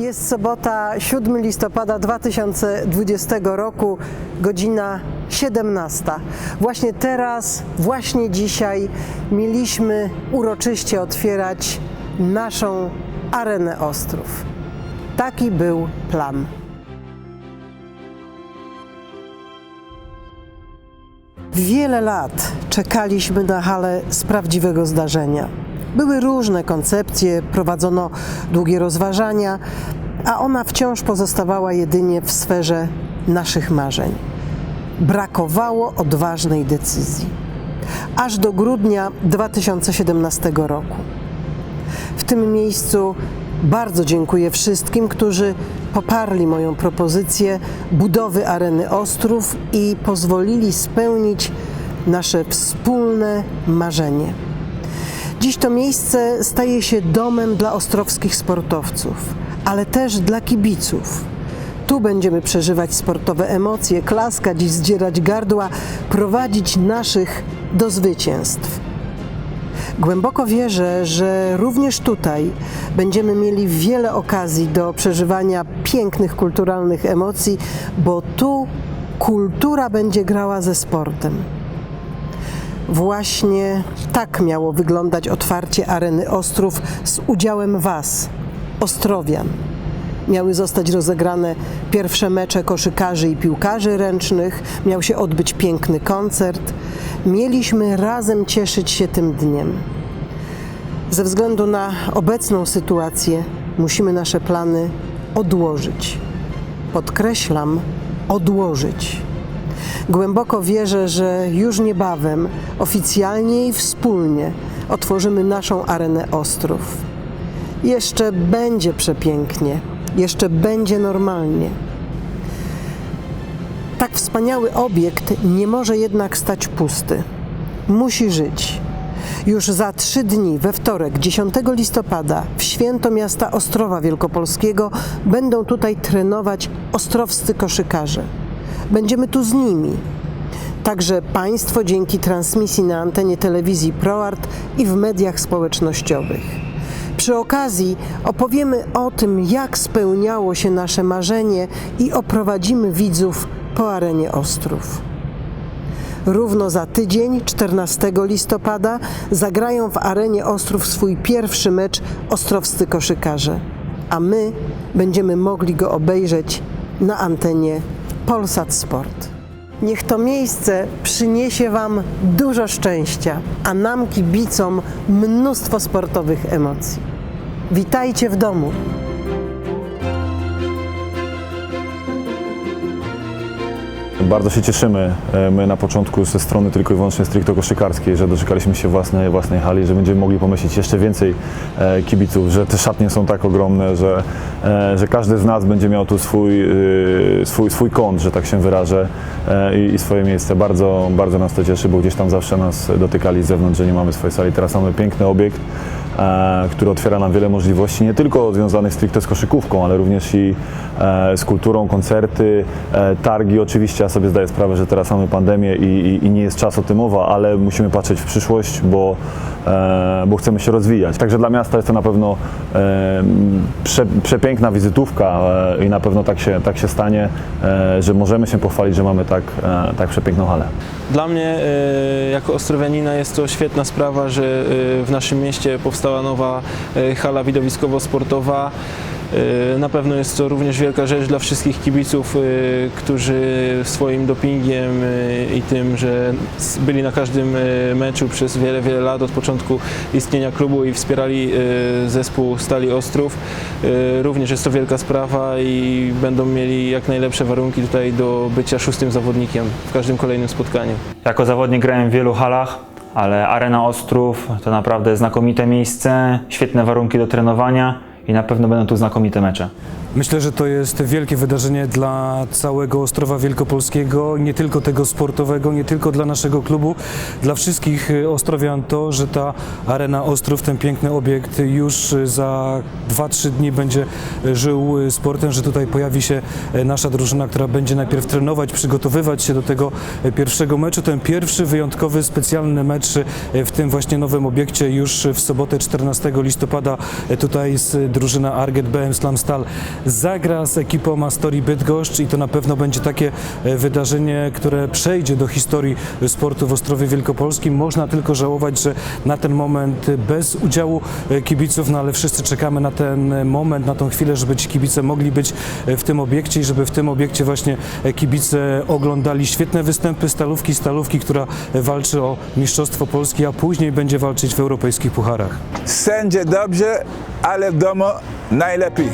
Jest sobota, 7 listopada 2020 roku, godzina 17. Właśnie teraz, właśnie dzisiaj mieliśmy uroczyście otwierać naszą arenę Ostrów. Taki był plan. Wiele lat czekaliśmy na halę z prawdziwego zdarzenia. Były różne koncepcje, prowadzono długie rozważania, a ona wciąż pozostawała jedynie w sferze naszych marzeń. Brakowało odważnej decyzji. Aż do grudnia 2017 roku. W tym miejscu bardzo dziękuję wszystkim, którzy poparli moją propozycję budowy areny Ostrów i pozwolili spełnić nasze wspólne marzenie. Dziś to miejsce staje się domem dla ostrowskich sportowców, ale też dla kibiców. Tu będziemy przeżywać sportowe emocje, klaskać i zdzierać gardła, prowadzić naszych do zwycięstw. Głęboko wierzę, że również tutaj będziemy mieli wiele okazji do przeżywania pięknych kulturalnych emocji, bo tu kultura będzie grała ze sportem. Właśnie tak miało wyglądać otwarcie areny Ostrów z udziałem Was, Ostrowian. Miały zostać rozegrane pierwsze mecze koszykarzy i piłkarzy ręcznych, miał się odbyć piękny koncert. Mieliśmy razem cieszyć się tym dniem. Ze względu na obecną sytuację musimy nasze plany odłożyć. Podkreślam, odłożyć. Głęboko wierzę, że już niebawem, oficjalnie i wspólnie otworzymy naszą arenę Ostrów. Jeszcze będzie przepięknie, jeszcze będzie normalnie. Tak wspaniały obiekt nie może jednak stać pusty. Musi żyć. Już za trzy dni, we wtorek, 10 listopada, w święto miasta Ostrowa Wielkopolskiego, będą tutaj trenować ostrowscy koszykarze. Będziemy tu z nimi. Także Państwo dzięki transmisji na antenie telewizji ProArt i w mediach społecznościowych. Przy okazji opowiemy o tym, jak spełniało się nasze marzenie i oprowadzimy widzów po arenie Ostrów. Równo za tydzień, 14 listopada, zagrają w arenie Ostrów swój pierwszy mecz ostrowscy koszykarze, a my będziemy mogli go obejrzeć na antenie Polsat Sport. Niech to miejsce przyniesie Wam dużo szczęścia, a nam kibicom mnóstwo sportowych emocji. Witajcie w domu. Bardzo się cieszymy, e, my na początku ze strony tylko i wyłącznie stricte koszykarskiej, że doczekaliśmy się własnej, własnej hali, że będziemy mogli pomyśleć jeszcze więcej e, kibiców, że te szatnie są tak ogromne, że, e, że każdy z nas będzie miał tu swój, swój, swój kąt, że tak się wyrażę i, i swoje miejsce. Bardzo, bardzo nas to cieszy, bo gdzieś tam zawsze nas dotykali z zewnątrz, że nie mamy swojej sali. Teraz mamy piękny obiekt, który otwiera nam wiele możliwości, nie tylko związanych stricte z koszykówką, ale również i e, z kulturą, koncerty, e, targi. Oczywiście ja sobie zdaję sprawę, że teraz mamy pandemię i, i, i nie jest czas o tym mowa, ale musimy patrzeć w przyszłość, bo, e, bo chcemy się rozwijać. Także dla miasta jest to na pewno e, prze, przepiękna wizytówka e, i na pewno tak się, tak się stanie, e, że możemy się pochwalić, że mamy tak, e, tak przepiękną halę. Dla mnie e, jako ostrowianina jest to świetna sprawa, że e, w naszym mieście powstała nowa e, hala widowiskowo-sportowa. E, Na pewno jest to również wielka rzecz dla wszystkich kibiców, e, którzy swoim dopingiem e, i tym, że byli na każdym meczu przez wiele, wiele lat od początku istnienia klubu i wspierali zespół Stali Ostrów. Również jest to wielka sprawa i będą mieli jak najlepsze warunki tutaj do bycia szóstym zawodnikiem w każdym kolejnym spotkaniu. Jako zawodnik grałem w wielu halach, ale Arena Ostrów to naprawdę znakomite miejsce, świetne warunki do trenowania i na pewno będą tu znakomite mecze. Myślę, że to jest wielkie wydarzenie dla całego Ostrowa Wielkopolskiego, nie tylko tego sportowego, nie tylko dla naszego klubu, dla wszystkich y, Ostrowian to, że ta Arena Ostrów, ten piękny obiekt już za 2-3 dni będzie y, żył y, sportem, że tutaj pojawi się nasza drużyna, która będzie najpierw trenować, przygotowywać się do tego pierwszego meczu. Ten pierwszy wyjątkowy, specjalny mecz w tym właśnie nowym obiekcie już w sobotę 14 listopada tutaj z drużyna Arget BM Slam Stal zagra z ekipą Astorii Bydgoszcz i to na pewno będzie takie e, wydarzenie, które przejdzie do historii sportu w Ostrowie Wielkopolskim. Można tylko żałować, że na ten moment bez udziału e, kibiców, no ale wszyscy czekamy na ten moment, na tą chwilę, żeby ci kibice mogli być e, w tym obiekcie i żeby w tym obiekcie właśnie e, kibice oglądali świetne występy Stalówki, Stalówki, która e, walczy o Mistrzostwo Polski, a później będzie walczyć w europejskich pucharach. Wszędzie dobrze, ale w domu najlepiej.